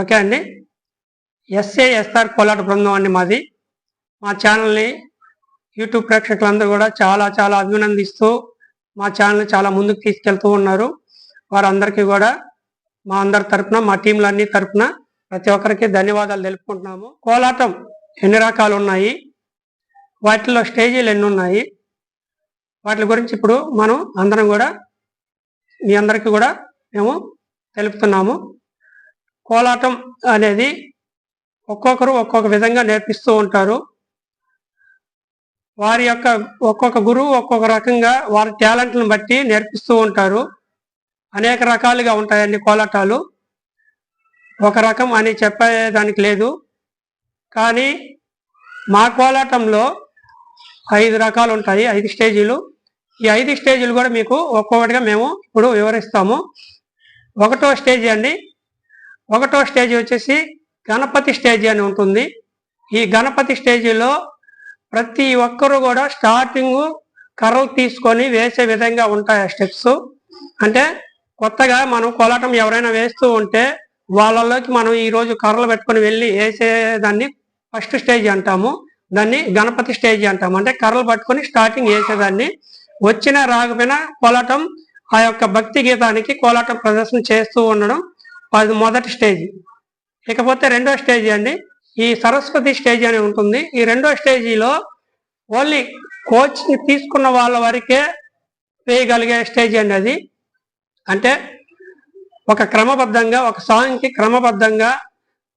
Okay అండి. SA SR కోలాట బృందం అండి మాది. మా ఛానల్ని యూట్యూబ్ ప్రేక్షకులందరూ కూడా చాలా చాలా అభినందిస్తూ మా ఛానల్ని చాలా ముందుకు తీసుకెళ్తూ ఉన్నారు. వారందరికీ కూడా మా అందరి తరపున మా టీంలన్నీ తరపున ప్రతి ఒక్కరికి ధన్యవాదాలు తెలుపుకుంటున్నాము. కోలాటం ఎన్ని రకాలు ఉన్నాయి? వాటిలో స్టేజీలు ఎన్ని ఉన్నాయి? వాటి గురించి ఇప్పుడు మనం అందరం కూడా మీ అందరికీ కూడా మేము తెలుపుతున్నాము. కోలాటం అనేది ఒక్కొక్కరు ఒక్కొక్క విధంగా నేర్పిస్తూ ఉంటారు. వారి యొక్క ఒక్కొక్క గురువు ఒక్కొక్క రకంగా వారి టాలెంట్లను బట్టి నేర్పిస్తూ ఉంటారు. అనేక రకాలుగా ఉంటాయండి కోలాటాలు. ఒక రకం అని చెప్పేదానికి లేదు. కానీ మా కోలాటంలో ఐదు రకాలు ఉంటాయి ఐదు స్టేజీలు. ఈ ఐదు స్టేజీలు కూడా మీకు ఒక్కొక్కటిగా మేము ఇప్పుడు వివరిస్తాము. ఒకటో స్టేజ్ అండి ఒకటో స్టేజ్ వచ్చేసి గణపతి స్టేజ్ అని ఉంటుంది. ఈ గణపతి స్టేజీలో ప్రతి ఒక్కరు కూడా స్టార్టింగ్ కర్రలు తీసుకొని వేసే విధంగా ఉంటాయి ఆ స్టెప్స్. అంటే కొత్తగా మనం కోలాటం ఎవరైనా వేస్తూ ఉంటే వాళ్ళలోకి మనం ఈరోజు కర్రలు పెట్టుకొని వెళ్ళి వేసేదాన్ని ఫస్ట్ స్టేజ్ అంటాము. దాన్ని గణపతి స్టేజ్ అంటాము. అంటే కర్రలు పట్టుకొని స్టార్టింగ్ వేసేదాన్ని. వచ్చిన రాకపోయినా కోలాటం ఆ యొక్క భక్తి గీతానికి కోలాటం ప్రదర్శన చేస్తూ ఉండడం అది మొదటి స్టేజ్. ఇకపోతే రెండో స్టేజ్ అండి. ఈ సరస్వతి స్టేజ్ అని ఉంటుంది. ఈ రెండో స్టేజీలో ఓన్లీ కోచింగ్ తీసుకున్న వాళ్ళ వరకే వేయగలిగే స్టేజ్ అండి అది. అంటే ఒక క్రమబద్ధంగా ఒక సాంగ్కి క్రమబద్ధంగా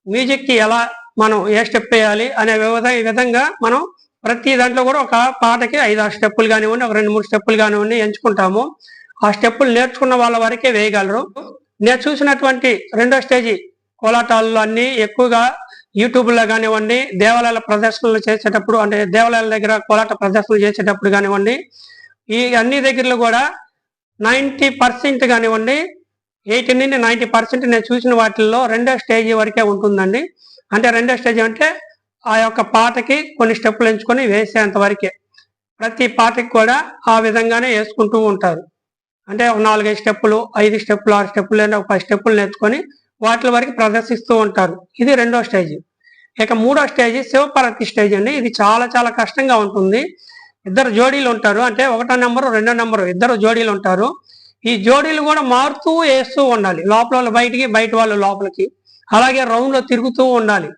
మ్యూజిక్కి ఎలా మనం ఏ స్టెప్ వేయాలి అనే విధ ఈ విధంగా మనం ప్రతి దాంట్లో కూడా ఒక పాటకి ఐదు ఆరు స్టెప్పులు కానివ్వండి ఒక రెండు మూడు స్టెప్పులు కానివ్వండి ఎంచుకుంటాము. ఆ స్టెప్పులు నేర్చుకున్న వాళ్ళ వరకే వేయగలరు. నేను చూసినటువంటి రెండో స్టేజీ కోలాటాల్లో అన్ని ఎక్కువగా యూట్యూబ్లో కానివ్వండి దేవాలయాల ప్రదర్శనలు చేసేటప్పుడు అంటే దేవాలయాల దగ్గర కోలాట ప్రదర్శనలు చేసేటప్పుడు కానివ్వండి ఈ అన్ని దగ్గరలో కూడా నైంటీ పర్సెంట్ కానివ్వండి ఎయిటీ నుండి నైంటీ పర్సెంట్ నేను చూసిన వాటిల్లో రెండో స్టేజ్ వరకే ఉంటుందండి. అంటే రెండో స్టేజ్ అంటే ఆ యొక్క పాటకి కొన్ని స్టెప్పులు ఎంచుకొని వేసేంత వరకే. ప్రతి పాటకి కూడా ఆ విధంగానే వేసుకుంటూ ఉంటారు. అంటే నాలుగైదు స్టెప్పులు ఐదు స్టెప్పులు ఆరు స్టెప్పులు లేదా ఒక పది స్టెప్పులు నేర్చుకొని వాటి వరకు ప్రదర్శిస్తూ ఉంటారు. ఇది రెండో స్టేజ్. ఇక మూడో స్టేజ్ శివపార్వతి స్టేజ్ అండి. ఇది చాలా చాలా కష్టంగా ఉంటుంది. ఇద్దరు జోడీలు ఉంటారు. అంటే ఒకటో నెంబరు రెండో నెంబరు ఇద్దరు జోడీలు ఉంటారు. ఈ జోడీలు కూడా మారుతూ వేస్తూ ఉండాలి. లోపల వాళ్ళు బయటికి బయట వాళ్ళు లోపలికి. అలాగే రౌండ్లో తిరుగుతూ ఉండాలి.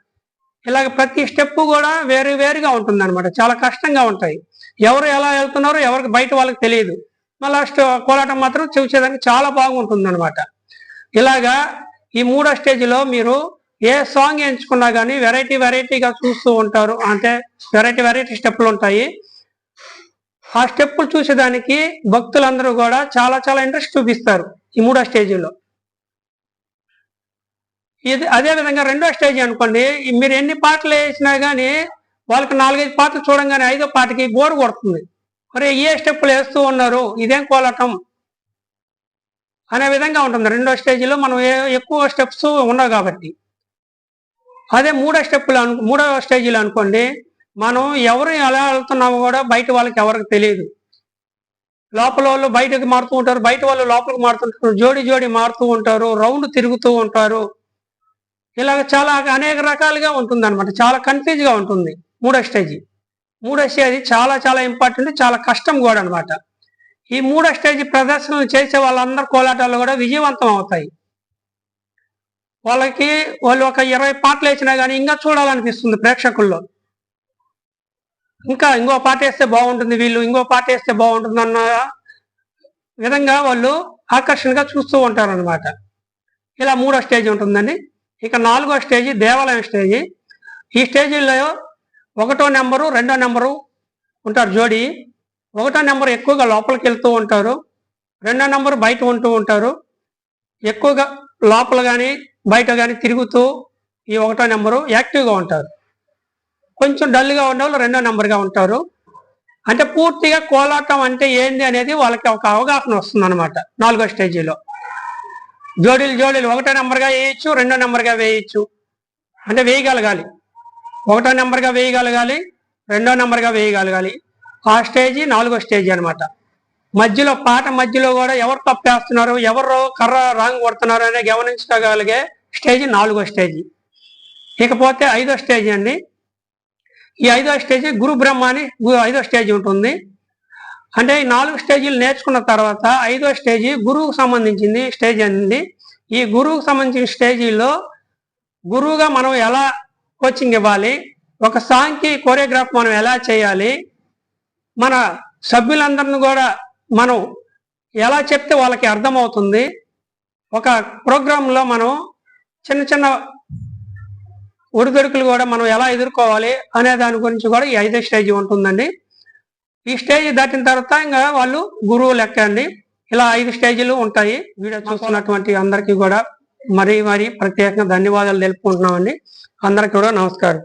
ఇలాగ ప్రతి స్టెప్ కూడా వేరు వేరుగా ఉంటుంది అనమాట చాలా కష్టంగా ఉంటాయి. ఎవరు ఎలా వెళ్తున్నారో ఎవరికి బయట వాళ్ళకి తెలియదు. మళ్ళీ కోలాటం మాత్రం చూసేదానికి చాలా బాగుంటుంది అనమాట ఇలాగా ఈ మూడో స్టేజ్లో మీరు ఏ సాంగ్ ఎంచుకున్నా కానీ వెరైటీ వెరైటీగా చూస్తూ ఉంటారు. అంటే వెరైటీ వెరైటీ స్టెప్పులు ఉంటాయి. ఆ స్టెప్పులు చూసేదానికి భక్తులందరూ కూడా చాలా చాలా ఇంట్రెస్ట్ చూపిస్తారు ఈ మూడో స్టేజీలో ఇది అదే విధంగా రెండో స్టేజ్ అనుకోండి మీరు ఎన్ని పాటలు వేసినా కానీ వాళ్ళకి నాలుగైదు పాటలు చూడంగానే ఐదో పాటకి బోర్ కొడుతుంది. మరి ఏ స్టెప్పులు వేస్తూ ఉన్నారు? ఇదేం కోలటం? అనే విధంగా ఉంటుంది. రెండో స్టేజ్లో మనం ఎక్కువ స్టెప్స్ ఉండవు కాబట్టి. అదే మూడో స్టెప్పులు అను మూడో స్టేజీలో అనుకోండి మనం ఎవరు ఎలా వెళ్తున్నామో కూడా బయట వాళ్ళకి ఎవరికి తెలియదు. లోపల వాళ్ళు బయటకు మారుతూ ఉంటారు బయట వాళ్ళు లోపలికి మారుతుంటారు జోడి జోడి మారుతూ ఉంటారు రౌండ్ తిరుగుతూ ఉంటారు. ఇలాగ చాలా అనేక రకాలుగా ఉంటుంది అనమాట చాలా కన్ఫ్యూజ్గా ఉంటుంది మూడో స్టేజ్. మూడో స్టేజ్ చాలా చాలా ఇంపార్టెంట్ చాలా కష్టం కూడా అనమాట ఈ మూడో స్టేజ్ ప్రదర్శనలు చేసే వాళ్ళందరూ కోలాటాలు కూడా విజయవంతం అవుతాయి. వాళ్ళకి వాళ్ళు ఒక ఇరవై పాటలు వేసినా కానీ ఇంకా చూడాలనిపిస్తుంది ప్రేక్షకుల్లో. ఇంకా ఇంకో పాట వేస్తే బాగుంటుంది వీళ్ళు ఇంకో పాట వేస్తే బాగుంటుంది అన్న విధంగా వాళ్ళు ఆకర్షణగా చూస్తూ ఉంటారు అనమాట ఇలా మూడో స్టేజ్ ఉంటుందండి. ఇక నాలుగో స్టేజ్ దేవాలయం స్టేజ్. ఈ స్టేజీలో ఒకటో నెంబరు రెండో నెంబరు ఉంటారు జోడి. ఒకటో నెంబర్ ఎక్కువగా లోపలికి వెళ్తూ ఉంటారు. రెండో నెంబర్ బయట ఉంటూ ఉంటారు. ఎక్కువగా లోపల కానీ బయట కానీ తిరుగుతూ ఈ ఒకటో నెంబరు యాక్టివ్గా ఉంటారు. కొంచెం డల్గా ఉన్న వాళ్ళు రెండో నెంబర్గా ఉంటారు. అంటే పూర్తిగా కోలాటం అంటే ఏంది అనేది వాళ్ళకి ఒక అవగాహన వస్తుంది అనమాట నాలుగో స్టేజీలో. జోడీలు జోడీలు ఒకటో నెంబర్గా వేయచ్చు రెండో నెంబర్గా వేయచ్చు. అంటే వేయగలగాలి. ఒకటో నెంబర్గా వేయగలగాలి రెండో నెంబర్గా వేయగలగాలి. ఆ స్టేజీ నాలుగో స్టేజీ అన్నమాట. మధ్యలో పాట మధ్యలో కూడా ఎవరు తప్పేస్తున్నారు ఎవరు కర్ర రాంగ్ కొడుతున్నారు అనే గమనించగలిగే స్టేజ్ నాలుగో స్టేజ్. ఇకపోతే ఐదో స్టేజ్ అండి. ఈ ఐదో స్టేజ్ గురు బ్రహ్మ అని ఐదో స్టేజ్ ఉంటుంది. అంటే ఈ నాలుగు స్టేజీలు నేర్చుకున్న తర్వాత ఐదో స్టేజీ గురువుకు సంబంధించింది స్టేజ్ అండి. ఈ గురువుకు సంబంధించిన స్టేజీలో గురువుగా మనం ఎలా కోచింగ్ ఇవ్వాలి. ఒక సాంగ్కి కోరియోగ్రాఫ్ మనం ఎలా చేయాలి? మన సభ్యులందరిని కూడా మనం ఎలా చెప్తే వాళ్ళకి అర్థమవుతుంది? ఒక ప్రోగ్రాంలో మనం చిన్న చిన్న ఒడిదొడుకులు కూడా మనం ఎలా ఎదుర్కోవాలి అనే దాని గురించి కూడా ఈ ఐదో స్టేజ్ ఉంటుందండి. ఈ స్టేజ్ దాటిన తర్వాత ఇంకా వాళ్ళు గురువు లెక్క అండి. ఇలా ఐదు స్టేజీలు ఉంటాయి. వీడియో చూస్తున్నటువంటి అందరికీ కూడా మరీ మరీ ప్రత్యేకంగా ధన్యవాదాలు తెలుపుకుంటున్నామండి. అందరికి కూడా నమస్కారం.